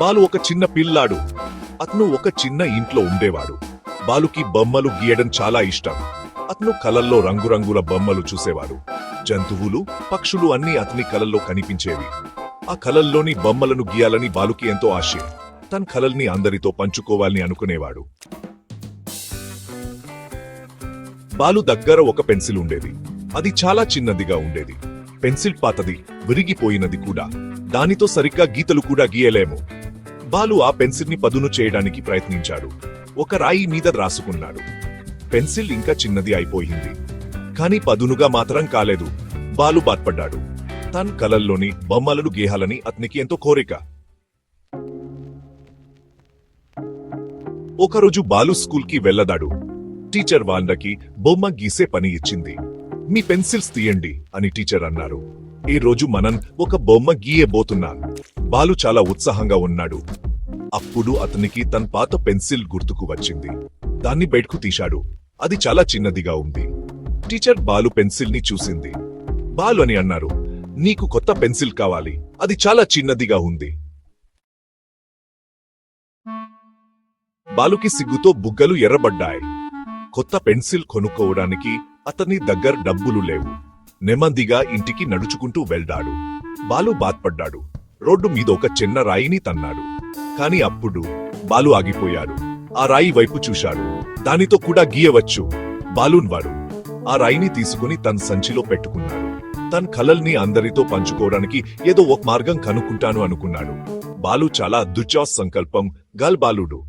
బాలు ఒక చిన్న పిల్లాడు. అతను ఒక చిన్న ఇంట్లో ఉండేవాడు. బాలుకి బొమ్మలు గీయడం చాలా ఇష్టం. అతను కలల్లో రంగురంగుల బొమ్మలు చూసేవాడు. జంతువులు పక్షులు అన్నీ అతని కలల్లో కనిపించేవి. ఆ కలల్లోని బొమ్మలను గీయాలని బాలుకి ఎంతో ఆశ. తన కలల్ని అందరితో పంచుకోవాలని అనుకునేవాడు. బాలు దగ్గర ఒక పెన్సిల్ ఉండేది. అది చాలా చిన్నదిగా ఉండేది. పెన్సిల్ పాతది విరిగిపోయినది కూడా. దానితో సరిగ్గా గీతలు కూడా గీయలేము. బాలు ఆ పెన్సిల్ని పదును చేయడానికి ప్రయత్నించాడు. ఒక రాయి మీద రాసుకున్నాడు. పెన్సిల్ ఇంకా చిన్నది అయిపోయింది. కాని పదునుగా మాత్రం కాలేదు. బాలు బాధపడ్డాడు. తన కలల్లోని బొమ్మలను గీయాలని అతనికి ఎంతో కోరిక. ఒకరోజు బాలు స్కూల్కి వెళ్ళదాడు. టీచర్ వాళ్ళకి బొమ్మ గీసే పని ఇచ్చింది. మీ పెన్సిల్స్ తీయండి అని టీచర్ అన్నారు. ఈ రోజు మనం ఒక బొమ్మ గీయబోతున్నాం. బాలు చాలా ఉత్సాహంగా ఉన్నాడు. అప్పుడు అతనికి తన పాత పెన్సిల్ గుర్తుకు వచ్చింది. దాన్ని బయటకు తీశాడు. అది చాలా చిన్నదిగా ఉంది. టీచర్ బాలు పెన్సిల్ని చూసింది. బాలు అని అన్నారు నీకు కొత్త పెన్సిల్ కావాలి. అది చాలా చిన్నదిగా ఉంది. బాలుకి సిగ్గుతో బుగ్గలు ఎర్రబడ్డాయి. కొత్త పెన్సిల్ కొనుక్కోవడానికి అతని దగ్గర డబ్బులు లేవు. నెమ్మదిగా ఇంటికి నడుచుకుంటూ వెళ్దాడు బాలు బాధపడ్డాడు. రోడ్డు మీద ఒక చిన్న రాయిని తన్నాడు. కాని అప్పుడు బాలు ఆగిపోయాడు. ఆ రాయి వైపు చూశాడు. దానితో కూడా గీయవచ్చు. బాలూన్ వాడు. ఆ రాయిని తీసుకుని తన సంచిలో పెట్టుకున్నాడు. తన కలల్ని అందరితో పంచుకోవడానికి ఏదో ఒక మార్గం కనుక్కుంటాను అనుకున్నాడు. బాలు చాలా దుర్చా సంకల్పం గల్ బాలుడు